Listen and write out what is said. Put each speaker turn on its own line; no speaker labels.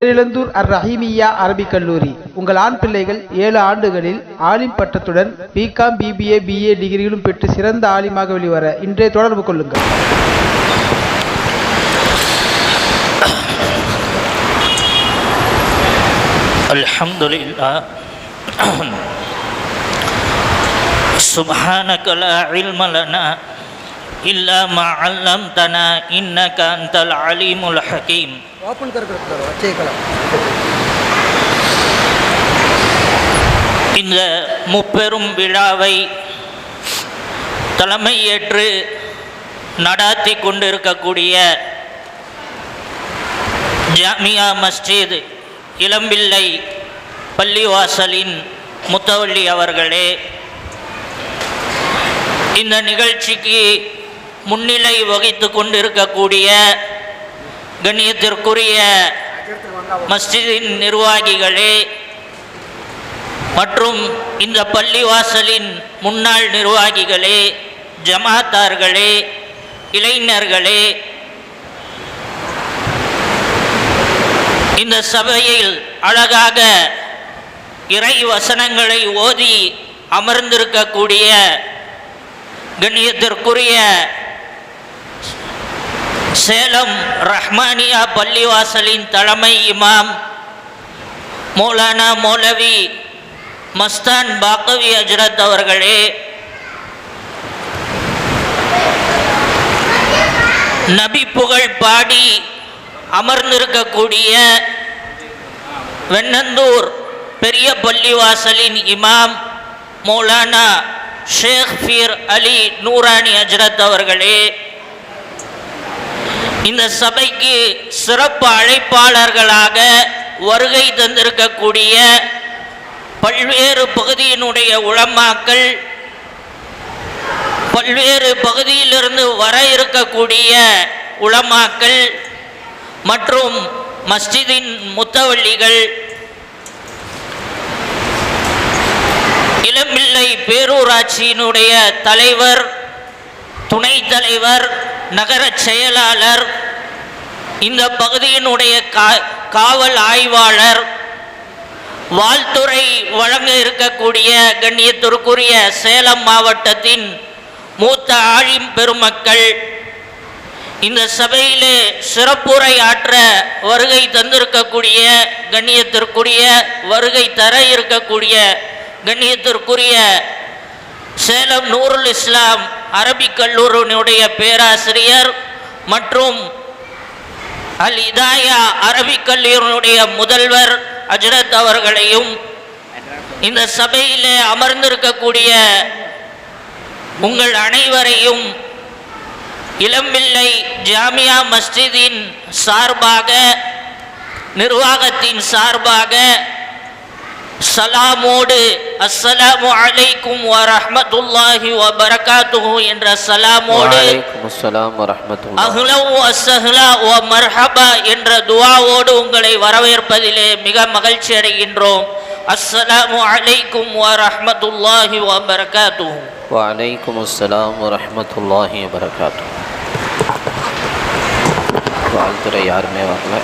பேரிழந்தூர் அர் ரஹீமியா அரபிக் கல்லூரி உங்கள் ஆண் பிள்ளைகள் ஏழு ஆண்டுகளில் ஆலிம் பட்டத்துடன் பிகாம் பிபிஏ பிஏ டிகிரிகளும் பெற்று சிறந்த ஆலிமாக வெளிவர இன்றைய தொடர்பு கொள்ளுங்கள்
الحمد لله سبحانك لا علم لنا إلا ما علمتنا إنك أنت العليم الحكيم
ఓపెన్ కరుకుతారు చేయగల
இந்த முப்பெரும் விழாவை தலைமையேற்று நடாத்தி கொண்டிருக்கக்கூடிய ஜாமியா மஸ்ஜித் இளம்பிள்ளை பள்ளிவாசலின் முத்தவள்ளி அவர்களே இந்த நிகழ்ச்சிக்கு முன்னிலை வகித்து கொண்டிருக்கக்கூடிய கண்ணியத்திற்குரிய மஸ்ஜிதின் நிர்வாகிகளே மற்றும் இந்த பள்ளிவாசலின் முன்னாள் நிர்வாகிகளே ஜமாத்தார்களே இளைஞர்களே இந்த சபையில் அழகாக இறை வசனங்களை ஓதி அமர்ந்திருக்கக்கூடிய கண்ணியத்திற்குரிய சேலம் ரஹ்மானியா பள்ளிவாசலின் தலைமை இமாம் மௌலானா மௌலவி மஸ்தான் பாக்கவி அஜரத் அவர்களே. நபி புகழ் பாடி அமர்ந்திருக்கக்கூடிய வெண்ணந்தூர் பெரிய பள்ளிவாசலின் இமாம் மௌலானா ஷேக் ஃபீர் அலி நூரானி அஜரத் அவர்களே. இந்த சபைக்கு சிறப்பு அழைப்பாளர்களாக வருகை தந்திருக்கக்கூடிய பல்வேறு பகுதியினுடைய உளமாக்கள் பல்வேறு பகுதியிலிருந்து வர இருக்கக்கூடிய உளமாக்கள் மற்றும் மஸ்ஜிதின் முத்தவள்ளிகள் இளம்பிள்ளை பேரூராட்சியினுடைய தலைவர் துணைத் தலைவர் நகர செயலாளர் இந்த பகுதியினுடைய கா- காவல் ஆய்வாளர் வாழ்த்துறை வழங்க இருக்கக்கூடிய கண்ணியத்திற்குரிய சேலம் மாவட்டத்தின் மூத்த ஆழிம் பெருமக்கள் இந்த சபையிலே சிறப்புரை ஆற்ற வருகை தந்திருக்கக்கூடிய கண்ணியத்திற்குரிய வருகை தர இருக்கக்கூடிய கண்ணியத்திற்குரிய சேலம் நூருல் இஸ்லாம் அரபிக் கல்லூரியினுடைய பேராசிரியர் மற்றும் அல் இதாயா அரபிக் கல்லூரியினுடைய முதல்வர் அஜரத் அவர்களையும் இந்த சபையிலே அமர்ந்திருக்கக்கூடிய உங்கள் அனைவரையும் இளம்பிள்ளை ஜாமியா மஸ்ஜிதின் சார்பாக நிர்வாகத்தின் சார்பாக சலாமோடு அஸ்ஸலாமு அலைக்கும் வ ரஹ்மத்துல்லாஹி வ பரகாத்துஹு என்ற சலாமோடு
வரஹ்மத்துல்லாஹ்.
அஹ்லம் அஸ்ஸஹ்லா வ மர்ஹபா என்ற துஆவோடு உங்களை வரவேற்பதிலே மிக மகிழ்ச்சி அடைகின்றோம். அஸ்ஸலாமு அலைக்கும் வ ரஹ்மத்துல்லாஹி வ
வலைக்கும் அஸ்ஸலாம் வரஹ்மத்துல்லாஹி வபரகாத்து வாழ்த்துறை யாருமே வரல.